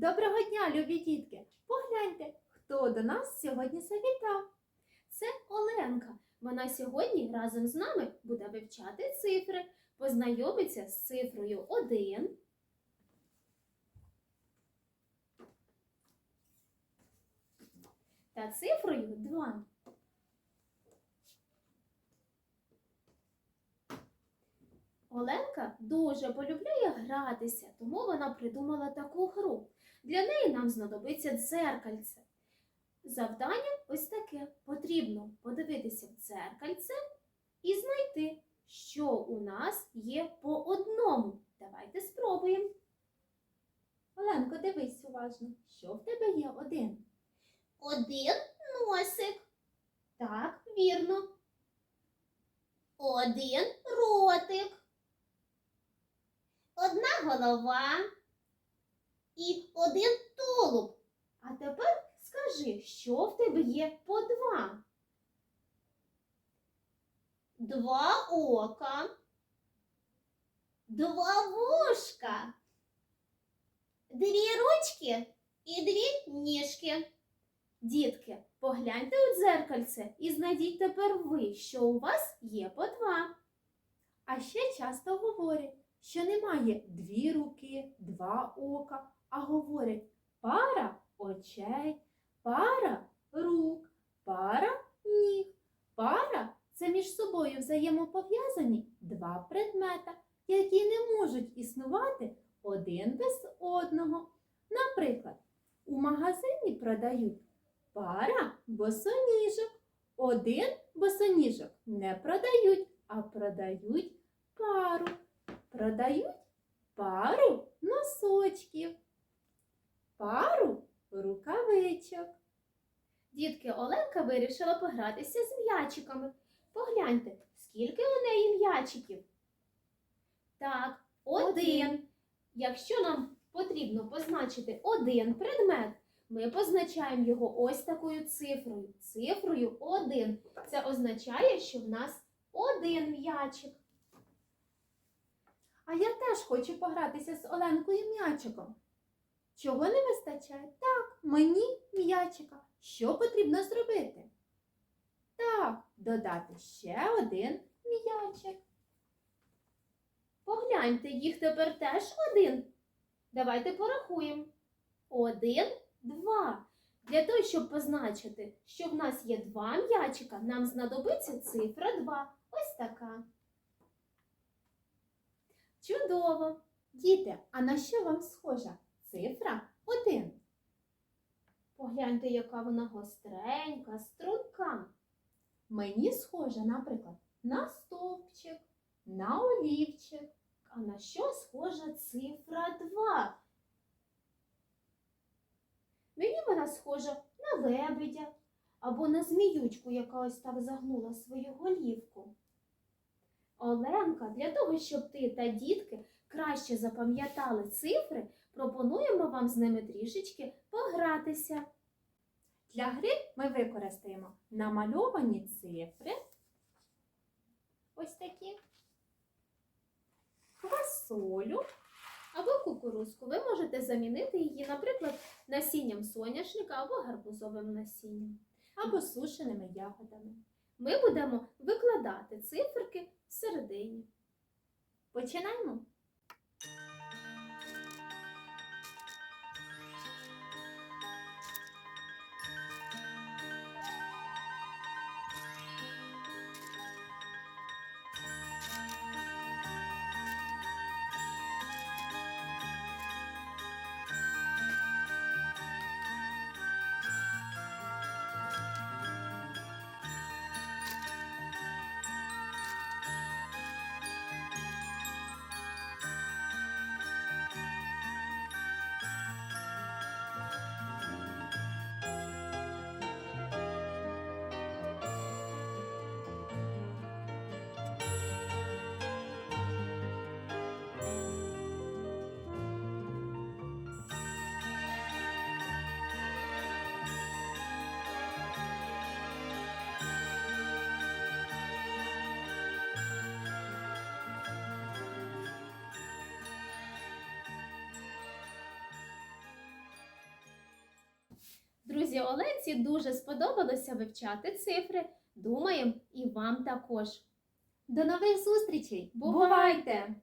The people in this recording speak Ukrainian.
Доброго дня, любі дітки! Погляньте, хто до нас сьогодні завітав. Це Оленка. Вона сьогодні разом з нами буде вивчати цифри, познайомиться з цифрою 1. Та цифрою 2. Оленка дуже полюбляє гратися, тому вона придумала таку гру. Для неї нам знадобиться дзеркальце. Завдання ось таке. Потрібно подивитися в дзеркальце і знайти, що у нас є по одному. Давайте спробуємо. Оленко, дивись уважно, що в тебе є один. Один носик, Так, вірно. один ротик, одна голова і один тулуб. А тепер скажи, що в тебе є по два. Два ока, два вушка, дві ручки і дві ніжки. Дітки, погляньте у дзеркальце і знайдіть тепер ви, що у вас є по два. А ще часто говорять, що немає дві руки, два ока, а говорять пара очей, пара рук, пара ніг. Пара це між собою взаємопов'язані два предмета, які не можуть існувати один без одного. Наприклад, у магазині продають пара босоніжок. Один босоніжок не продають, а продають пару. Продають пару носочків, пару рукавичок. Дітки, Оленка вирішила погратися з м'ячиками. Погляньте, скільки у неї м'ячиків. Так, один. Якщо нам потрібно позначити один предмет, ми позначаємо його ось такою цифрою. Цифрою 1. Це означає, що в нас один м'ячик. А я теж хочу погратися з Оленкою м'ячиком. Чого не вистачає? Так, мені м'ячика. Що потрібно зробити? Так, додати ще один м'ячик. Погляньте, їх тепер теж один. Давайте порахуємо. Один, два. Для того, щоб позначити, що в нас є два м'ячика, нам знадобиться цифра 2. Ось така. Чудово! Діти, а на що вам схожа цифра 1? Погляньте, яка вона гостренька, струнка. Мені схожа, наприклад, на стовпчик, на олівчик. А на що схожа цифра 2? Мені вона схожа на лебедя або на зміючку, яка ось так загнула свою голівку. Оленка, для того, щоб ти та дітки краще запам'ятали цифри, пропонуємо вам з ними трішечки погратися. Для гри ми використаємо намальовані цифри. Ось такі. Квасолю або кукурузку. Ви можете замінити її, наприклад, насінням соняшника або гарбузовим насінням, або сушеними ягодами. Ми будемо викладати циферки всередині. Починаємо. Друзі, Оленці дуже сподобалося вивчати цифри. Думаємо, і вам також. До нових зустрічей! Бувайте!